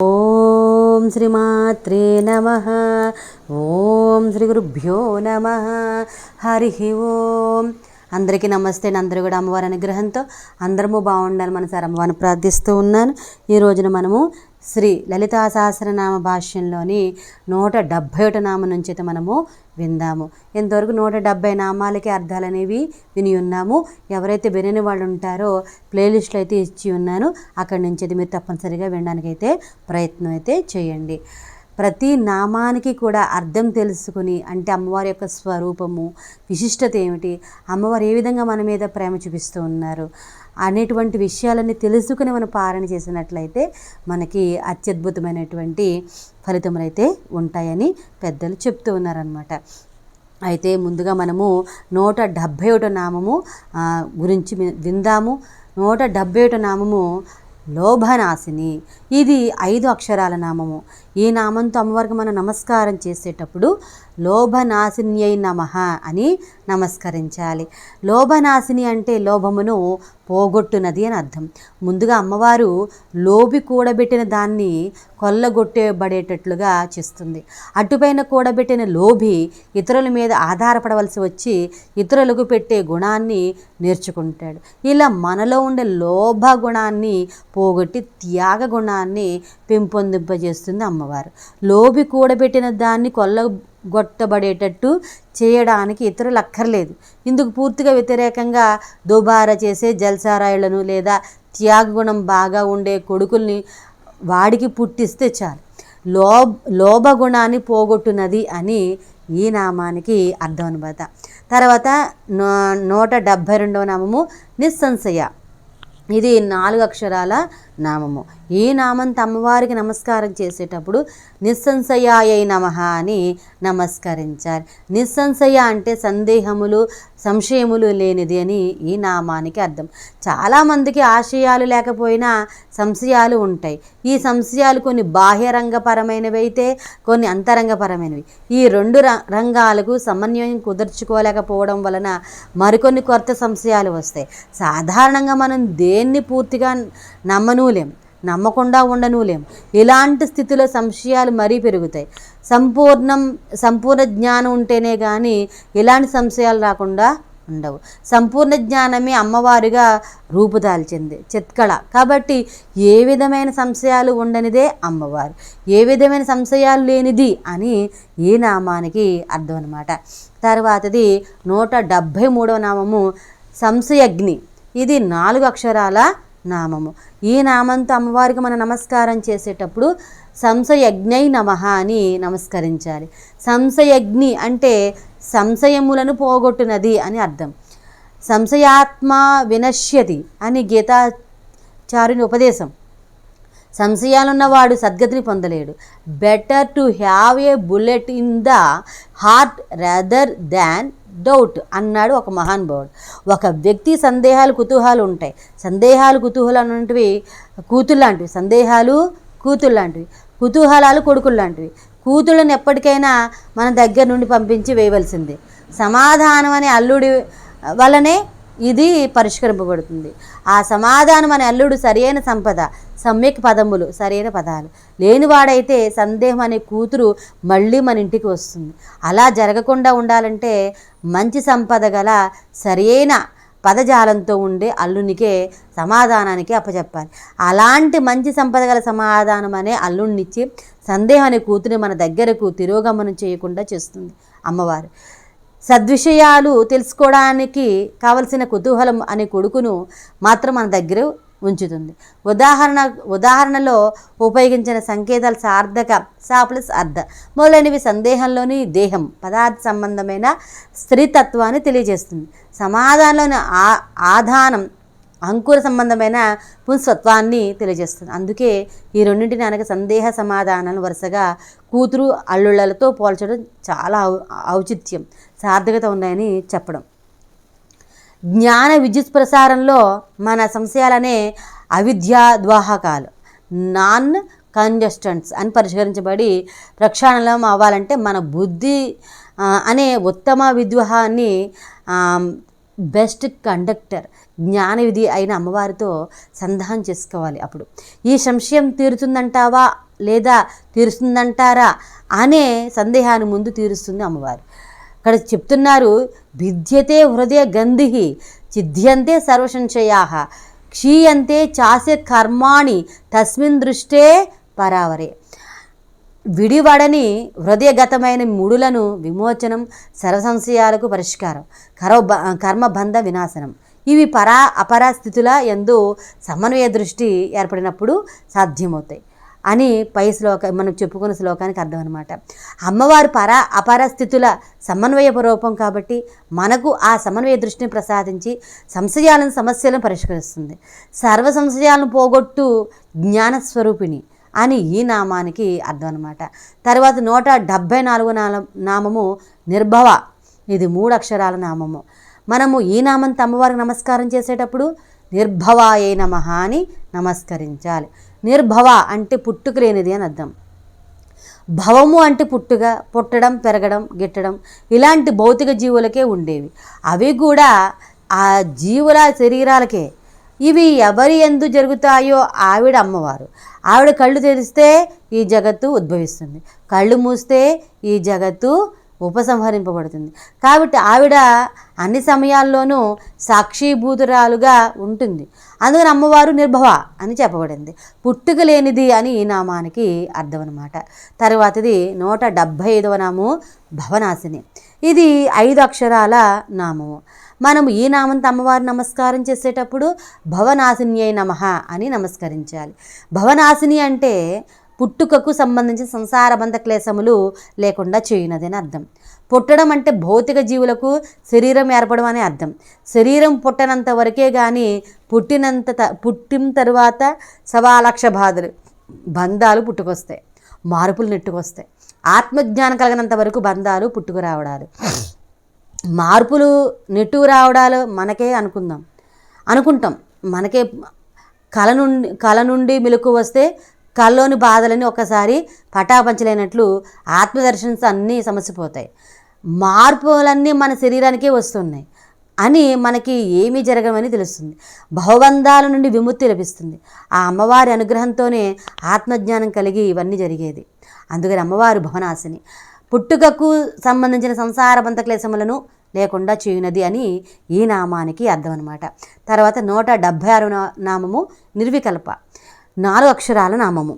ఓం శ్రీమాత్రే నమ. ఓం శ్రీ గురుభ్యో నమ. హరి ఓం. అందరికీ నమస్తే. అందరూ కూడా అమ్మవారి అనుగ్రహంతో అందరము బాగుండాలి మనసారి అమ్మవారిని ప్రార్థిస్తూ ఉన్నాను. ఈ రోజున మనము శ్రీ లలితా సహస్రనామ భాష్యంలోని నూట డెబ్భై ఒకటి నామ నుంచి అయితే మనము విందాము. ఇంతవరకు నూట డెబ్భై నామాలకి అర్థాలు అనేవి విని ఉన్నాము. ఎవరైతే వినని వాళ్ళు ఉంటారో ప్లేలిస్ట్లో అయితే ఇచ్చి ఉన్నాను. అక్కడి నుంచి అయితే మీరు తప్పనిసరిగా వినడానికైతే ప్రయత్నం అయితే చేయండి. ప్రతి నామానికి కూడా అర్థం తెలుసుకుని అంటే అమ్మవారి యొక్క స్వరూపము విశిష్టత ఏమిటి అమ్మవారు ఏ విధంగా మన మీద ప్రేమ చూపిస్తూ ఉన్నారు అనేటువంటి విషయాలన్నీ తెలుసుకుని మనం పారణ చేసినట్లయితే మనకి అత్యద్భుతమైనటువంటి ఫలితములు అయితే ఉంటాయని పెద్దలు చెప్తూ ఉన్నారనమాట అయితే ముందుగా మనము నూట డెబ్భై ఒకటో నామము గురించి విందాము. నూట డెబ్భై ఒకటో నామము లోభనాశిని. ఇది ఐదు అక్షరాల నామము. ఈ నామంతో అమ్మవారికి మనం నమస్కారం చేసేటప్పుడు లోభనాశిన్యై నమ అని నమస్కరించాలి. లోభనాశిని అంటే లోభమును పోగొట్టునది అని అర్థం. ముందుగా అమ్మవారు లోబి కూడబెట్టిన దాన్ని కొల్లగొట్టబడేటట్లుగా చేస్తుంది. అటుపైన కూడబెట్టిన లోభి ఇతరుల మీద ఆధారపడవలసి వచ్చి ఇతరులకు పెట్టే గుణాన్ని నేర్చుకుంటాడు. ఇలా మనలో ఉండే లోభ గుణాన్ని పోగొట్టి త్యాగ గుణాన్ని పెంపొందింపజేస్తుంది అమ్మవారు. లోభి కూడబెట్టిన దాన్ని కొల్ల గొట్టబడేటట్టు చేయడానికి ఇతరులు అక్కర్లేదు. ఇందుకు పూర్తిగా వ్యతిరేకంగా దుబారా చేసే జల్సారాయులను లేదా త్యాగగుణం బాగా ఉండే కొడుకుల్ని వాడికి పుట్టిస్తే చాలు. లో లోభ గుణాన్ని పోగొట్టునది అని ఈ నామానికి అర్థం అనమాట తర్వాత నూట డెబ్భై రెండవ నామము నిస్సంశయ. ఇది నాలుగు అక్షరాల నామము. ఈ నామంతో అమ్మవారికి నమస్కారం చేసేటప్పుడు నిస్సంశయాయ నమ అని నమస్కరించాలి. నిస్సంశయ అంటే సందేహములు సంశయములు లేనిది అని ఈ నామానికి అర్థం. చాలామందికి ఆశయాలు లేకపోయినా సంశయాలు ఉంటాయి. ఈ సంశయాలు కొన్ని బాహ్యరంగపరమైనవి అయితే కొన్ని అంతరంగపరమైనవి. ఈ రెండు ర- రంగాలకు సమన్వయం కుదుర్చుకోలేకపోవడం వలన మరికొన్ని కొత్త సంశయాలు వస్తాయి. సాధారణంగా మనం దేన్ని పూర్తిగా నమ్మను నమ్మనూలేం. నమ్మకుండా ఉండనూలేం. ఇలాంటి స్థితిలో సంశయాలు మరీ పెరుగుతాయి. సంపూర్ణం సంపూర్ణ జ్ఞానం ఉంటేనే కానీ ఇలాంటి సంశయాలు రాకుండా ఉండవు. సంపూర్ణ జ్ఞానమే అమ్మవారిగా రూపుదాల్చింది చిత్కళ. కాబట్టి ఏ విధమైన సంశయాలు ఉండనిదే అమ్మవారు. ఏ విధమైన సంశయాలు లేనిది అని ఈ నామానికి అర్థం అనమాట తర్వాతది నూట డెబ్భై మూడవ నామము సంశయగ్ని ఇది నాలుగు అక్షరాల నామము. ఈ నామంతో అమ్మవారికి మనం నమస్కారం చేసేటప్పుడు సంశయజ్ఞై నమ అని నమస్కరించాలి. సంశయజ్ఞి అంటే సంశయములను పోగొట్టునది అని అర్థం. సంశయాత్మ వినశ్యతి అని గీతాచార్యుని ఉపదేశం. సంశయాలున్నవాడు సద్గతిని పొందలేడు. Better to have a bullet in the heart rather than doubt అన్నాడు ఒక మహానుభావుడు ఒక వ్యక్తి సందేహాలు కుతూహాలు ఉంటాయి. సందేహాలు కుతూహలు అనేటివి కూతురు లాంటివి. సందేహాలు కూతురు లాంటివి. కుతూహలాలు కొడుకులు లాంటివి. కూతుళ్ళని ఎప్పటికైనా మన దగ్గర నుండి పంపించి వేయవలసిందే. సమాధానం అనే అల్లుడి వల్లనే ఇది పరిష్కరింపబడుతుంది. ఆ సమాధానం అనే అల్లుడు సరియైన సంపద సమ్యక్ పదములు సరైన పదాలు. లేనివాడైతే సందేహం అనే కూతురు మళ్ళీ మన ఇంటికి వస్తుంది. అలా జరగకుండా ఉండాలంటే మంచి సంపద గల సరియైన పదజాలంతో ఉండే అల్లునికే సమాధానానికి అప్పచెప్పాలి. అలాంటి మంచి సంపద గల సమాధానం అనే అల్లుడినిచ్చి సందేహం అనే కూతురిని మన దగ్గరకు తిరోగమనం చేయకుండా చేస్తుంది అమ్మవారు. సద్విషయాలు తెలుసుకోవడానికి కావలసిన కుతూహలం అనే కొడుకును మాత్రం మన దగ్గర ఉంచుతుంది. ఉదాహరణ ఉదాహరణలో ఉపయోగించిన సంకేతాలు సార్థక సా ప్లస్ అర్ధ మొదలైనవి సందేహంలోని దేహం పదార్థ సంబంధమైన స్త్రీతత్వాన్ని తెలియజేస్తుంది. సమాధానంలోని ఆ ఆధానం అంకుర సంబంధమైన పుంస్వత్వాన్ని తెలియజేస్తుంది. అందుకే ఈ రెండింటిని అనగా సందేహ సమాధానాలు వరుసగా కూతురు అల్లుళ్ళలతో పోల్చడం చాలా ఔచిత్యం. సార్థకత ఉన్నాయని చెప్పడం. జ్ఞాన విద్యుత్ ప్రసారంలో మన సంశయాలనే అవిద్యా ద్వాహకాలు నాన్ కంజస్టెంట్స్ అని పరిష్కరించబడి ప్రక్షాళనం అవ్వాలంటే మన బుద్ధి అనే ఉత్తమ విద్వాహాన్ని బెస్ట్ కండక్టర్ జ్ఞాన విధి అయిన అమ్మవారితో సంధానం చేసుకోవాలి అప్పుడు. ఈ సంశయం తీరుతుందంటావా లేదా తీరుస్తుందంటారా అనే సందేహాన్ని ముందు తీరుస్తుంది అమ్మవారు. అక్కడ చెప్తున్నారు భిద్యతే హృదయ గంధి చిద్యంతే సర్వసంశయా క్షీయంతే చాస్య కర్మాణి తస్మిన్ దృష్టే పరావరే. విడివడని హృదయగతమైన ముడులను విమోచనం సర్వసంశయాలకు పరిష్కారం కరో కర్మబంధ వినాశనం. ఇవి పరా అపరా స్థితుల ఎందు సమన్వయ దృష్టి ఏర్పడినప్పుడు సాధ్యమవుతాయి. అని పై శ్లోక మనం చెప్పుకున్న శ్లోకానికి అర్థం అనమాట అమ్మవారు పర అపర స్థితుల సమన్వయ రూపం కాబట్టి మనకు ఆ సమన్వయ దృష్టిని ప్రసాదించి సంశయాలను సమస్యలను పరిష్కరిస్తుంది. సర్వ సంశయాలను పోగొట్టు జ్ఞానస్వరూపిణి అని ఈ నామానికి అర్థం అనమాట తర్వాత నూట డెబ్భై నాలుగు నామము నిర్భవ. ఇది మూడు అక్షరాల నామము. మనము ఈ నామంతో అమ్మవారికి నమస్కారం చేసేటప్పుడు నిర్భవాయే నమ అని నమస్కరించాలి. నిర్భవ అంటే పుట్టుక లేనిది అని అర్థం. భవము అంటే పుట్టుక పుట్టడం పెరగడం గిట్టడం ఇలాంటి భౌతిక జీవులకే ఉండేవి. అవి కూడా ఆ జీవుల శరీరాలకే. ఇవి ఎవరి ఎందు జరుగుతాయో ఆవిడ అమ్మవారు. ఆవిడ కళ్ళు తెరిస్తే ఈ జగత్తు ఉద్భవిస్తుంది. కళ్ళు మూస్తే ఈ జగత్తు ఉపసంహరింపబడుతుంది. కాబట్టి ఆవిడ అన్ని సమయాల్లోనూ సాక్షిభూతురాలుగా ఉంటుంది. అందుకని అమ్మవారు నిర్భవ అని చెప్పబడింది. పుట్టుక లేనిది అని ఈ నామానికి అర్థం అనమాట తర్వాతది నూట డెబ్భై ఐదవ నామము భవనాశిని. ఇది ఐదు అక్షరాల నామము. మనము ఈ నామంతో అమ్మవారు నమస్కారం చేసేటప్పుడు భవనాశిని నమ అని నమస్కరించాలి. భవనాశిని అంటే పుట్టుకకు సంబంధించిన సంసార బంధ క్లేశములు లేకుండా చేయనదని అర్థం. పుట్టడం అంటే భౌతిక జీవులకు శరీరం ఏర్పడం అనే అర్థం. శరీరం పుట్టనంత వరకే కానీ పుట్టినంత పుట్టిన తర్వాత సవాలక్ష బాధలు బంధాలు పుట్టుకొస్తాయి మార్పులు నెట్టుకొస్తాయి. ఆత్మజ్ఞానం కలిగినంత వరకు బంధాలు పుట్టుకు రావడాలు. మార్పులు నెట్టుకు రావడాలు మనకే అనుకుందాం. అనుకుంటాం. మనకే కళ నుండి కళ నుండి మెలకు వస్తే కల్లోని బాధలని ఒకసారి పటాపంచలేనట్లు ఆత్మదర్శనం అన్నీ సమసిపోతాయి. మార్పులన్నీ మన శరీరానికే వస్తున్నాయి అని మనకి ఏమీ జరగమని తెలుస్తుంది. భవబంధాల నుండి విముక్తి లభిస్తుంది. ఆ అమ్మవారి అనుగ్రహంతోనే ఆత్మజ్ఞానం కలిగి ఇవన్నీ జరిగేది. అందుకని అమ్మవారు భవనాశిని. పుట్టుకకు సంబంధించిన సంసార బంధ క్లేశములను లేకుండా చేయునది అని ఈ నామానికి అర్థం అనమాట తర్వాత నూట డెబ్భై ఆరు నామము నిర్వికల్ప. నాలుగు అక్షరాల నామము.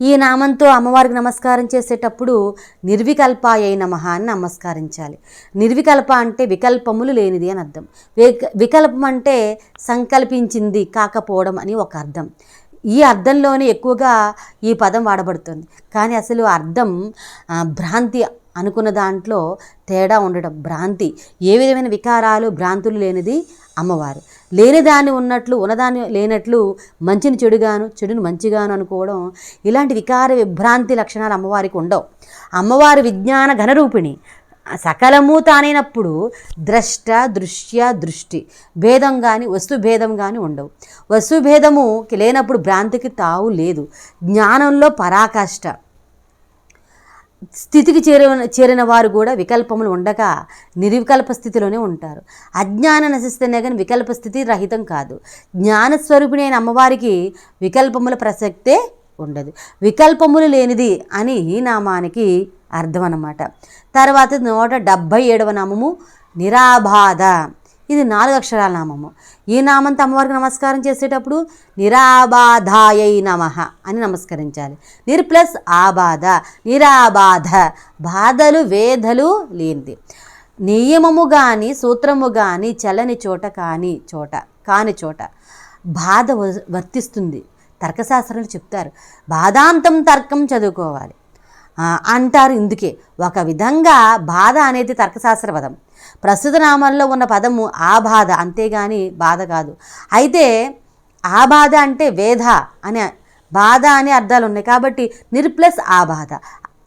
ఈ నామంతో అమ్మవారికి నమస్కారం చేసేటప్పుడు నిర్వికల్పాయ నమ అని నమస్కరించాలి. నిర్వికల్ప అంటే వికల్పములు లేనిది అని అర్థం. వికల్పం అంటే సంకల్పించింది కాకపోవడం అని ఒక అర్థం. ఈ అర్థంలోనే ఎక్కువగా ఈ పదం వాడబడుతుంది. కానీ అసలు అర్థం భ్రాంతి అనుకున్న దాంట్లో తేడా ఉండడం. భ్రాంతి. ఏ విధమైన వికారాలు భ్రాంతులు లేనిది అమ్మవారు. లేనిదాన్ని ఉన్నట్లు ఉన్నదాన్ని లేనట్లు మంచిని చెడుగాను చెడుని మంచిగాను అనుకోవడం ఇలాంటి వికార విభ్రాంతి లక్షణాలు అమ్మవారికి ఉండవు. అమ్మవారు విజ్ఞాన ఘనరూపిణి. సకలము తానైనప్పుడు ద్రష్ట దృశ్య దృష్టి భేదం కానీ వస్తు భేదం కానీ ఉండవు. వస్తుభేదము లేనప్పుడు భ్రాంతికి తావు లేదు. జ్ఞానంలో పరాకాష్ట. స్థితికి చేరిన చేరిన వారు కూడా వికల్పములు ఉండక నిర్వికల్ప స్థితిలోనే ఉంటారు. అజ్ఞానం నశిస్తేనే కానీ వికల్ప స్థితి రహితం కాదు. జ్ఞానస్వరూపిణి అయిన అమ్మవారికి వికల్పముల ప్రసక్తే ఉండదు. వికల్పములు లేనిది అని ఈ నామానికి అర్థం అన్నమాట. తర్వాత నూట డెబ్భై ఏడవ నామము నిరాబాధ ఇది నాలుగు అక్షరాల నామము. ఈ నామంతో అమ్మవారికి నమస్కారం చేసేటప్పుడు నిరాబాధాయై నమ అని నమస్కరించాలి. నిర్ ప్లస్ ఆబాధ నిరాబాధ బాధలు వేధలు లేనిది. నియమము కానీ సూత్రము కానీ చల్లని చోట కాని చోట కాని చోట బాధ వర్తిస్తుంది. తర్కశాస్త్రాలు చెప్తారు. బాధాంతం తర్కం చదువుకోవాలి. అంటారు ఇందుకే. ఒక విధంగా బాధ అనేది తర్కశాస్త్ర పదం ప్రస్తుత నామంలో ఉన్న పదము ఆ బాధ అంతేగాని బాధ కాదు. అయితే ఆ బాధ అంటే వేధ అనే బాధ అనే అర్థాలు ఉన్నాయి కాబట్టి నిర్ప్లస్ ఆ బాధ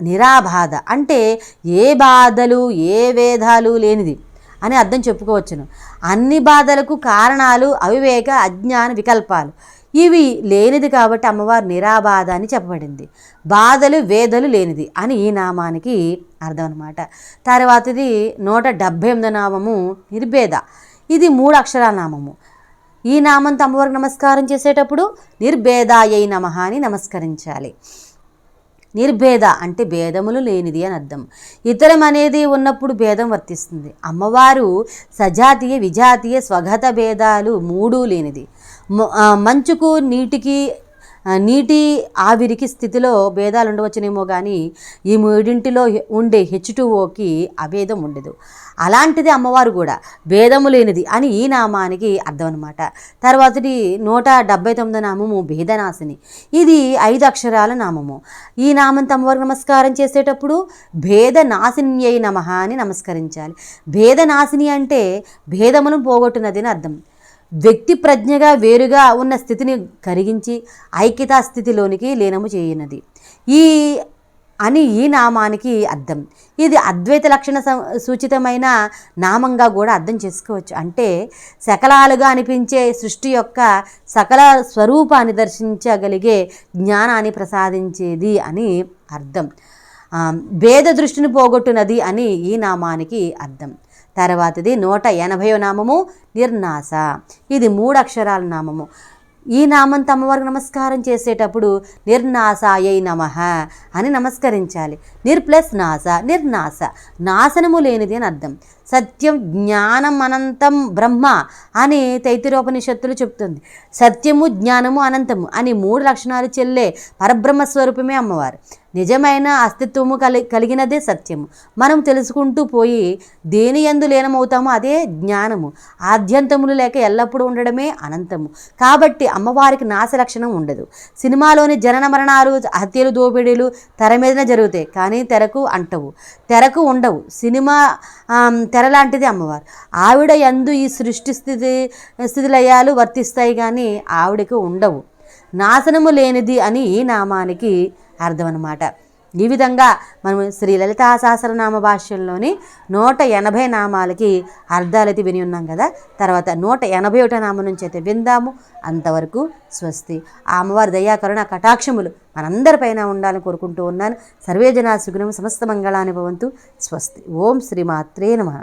నిరాబాధ అంటే ఏ బాధలు ఏ వేధాలు లేనిది అని అర్థం చెప్పుకోవచ్చును. అన్ని బాధలకు కారణాలు అవివేక అజ్ఞాన వికల్పాలు. ఇవి లేనిది కాబట్టి అమ్మవారు నిరాబాధ అని చెప్పబడింది. బాధలు వేదలు లేనిది అని ఈ నామానికి అర్థం అనమాట తర్వాతది నూట డెబ్భై ఎనిమిది నామము నిర్భేద. ఇది మూడు అక్షరాల నామము. ఈ నామంతో అమ్మవారికి నమస్కారం చేసేటప్పుడు నిర్భేదాయై నమ అని నమస్కరించాలి. నిర్భేద అంటే భేదములు లేనిది అని అర్థం. ఇతరం అనేది ఉన్నప్పుడు భేదం వర్తిస్తుంది. అమ్మవారు సజాతీయ విజాతీయ స్వగత భేదాలు మూడు లేనిది. మంచుకు నీటికి ఆ, నీటి ఆవిరికి స్థితిలో భేదాలు ఉండవచ్చునేమో కానీ ఈ మూడింటిలో ఉండే హెచ్ ఓకి అభేదం ఉండదు. అలాంటిది అమ్మవారు కూడా భేదము లేనిది అని ఈ నామానికి అర్థం అనమాట తర్వాతది నూట డెబ్బై తొమ్మిది నామము భేదనాశిని. ఇది ఐదు అక్షరాల నామము. ఈ నామంతో అమ్మవారికి నమస్కారం చేసేటప్పుడు భేదనాశిన్యై నమ అని నమస్కరించాలి. భేదనాశిని అంటే భేదమును పోగొట్టునది అని అర్థం. వ్యక్తి ప్రజ్ఞగా వేరుగా ఉన్న స్థితిని కరిగించి ఐక్యతా స్థితిలోనికి లీనము చేయనది. ఈ అని ఈ నామానికి అర్థం. ఇది అద్వైత లక్షణ సూచితమైన నామంగా కూడా అర్థం చేసుకోవచ్చు. అంటే సకలాలుగా అనిపించే సృష్టి యొక్క సకల స్వరూపాన్ని దర్శించగలిగే జ్ఞానాన్ని ప్రసాదించేది అని అర్థం. భేద దృష్టిని పోగొట్టునది అని ఈ నామానికి అర్థం. తర్వాతది నూట ఎనభైవ నామము నిర్నాస. ఇది మూడు అక్షరాల నామము. ఈ నామంతో అమ్మవారికి నమస్కారం చేసేటప్పుడు నిర్నాసాయై నమ అని నమస్కరించాలి. నిర్ ప్లస్ నాస నిర్నాస. నాశనము లేనిది అని అర్థం. సత్యం జ్ఞానం అనంతం బ్రహ్మ అని తైతిరోపనిషత్తులు చెప్తుంది. సత్యము జ్ఞానము అనంతము అని మూడు లక్షణాలు చెల్లే పరబ్రహ్మ స్వరూపమే అమ్మవారు. నిజమైన అస్తిత్వము కలి కలిగినదే సత్యము. మనం తెలుసుకుంటూ పోయి దేని ఎందు లీనమవుతామో అదే జ్ఞానము. ఆద్యంతములు లేక ఎల్లప్పుడూ ఉండడమే అనంతము. కాబట్టి అమ్మవారికి నాశ లక్షణం ఉండదు. సినిమాలోని జనన మరణాలు హత్యలు దోపిడీలు తెర మీదనే జరుగుతాయి. కానీ తెరకు అంటవు. తెరకు ఉండవు. సినిమా తెరలాంటిది అమ్మవారు. ఆవిడ ఎందు ఈ సృష్టి స్థితి స్థితిలయాలు వర్తిస్తాయి కానీ ఆవిడకు ఉండవు. నాశనము లేనిది అని ఈ నామానికి అర్థం అన్నమాట ఈ విధంగా మనం శ్రీ లలితా సహస్రనామ భాష్యంలోని నూట ఎనభై నామాలకి అర్థాలైతే విని ఉన్నాం కదా. తర్వాత నూట ఎనభై ఒకటో నామం నుంచి అయితే విందాము. అంతవరకు స్వస్తి. ఆ అమ్మవారి దయాకరుణ కటాక్షములు మనందరిపైన ఉండాలని కోరుకుంటూ ఉన్నాను. సర్వేజనా సుగుణం సమస్త మంగళాన్ని భవంతు. స్వస్తి. ఓం శ్రీమాత్రే నమ.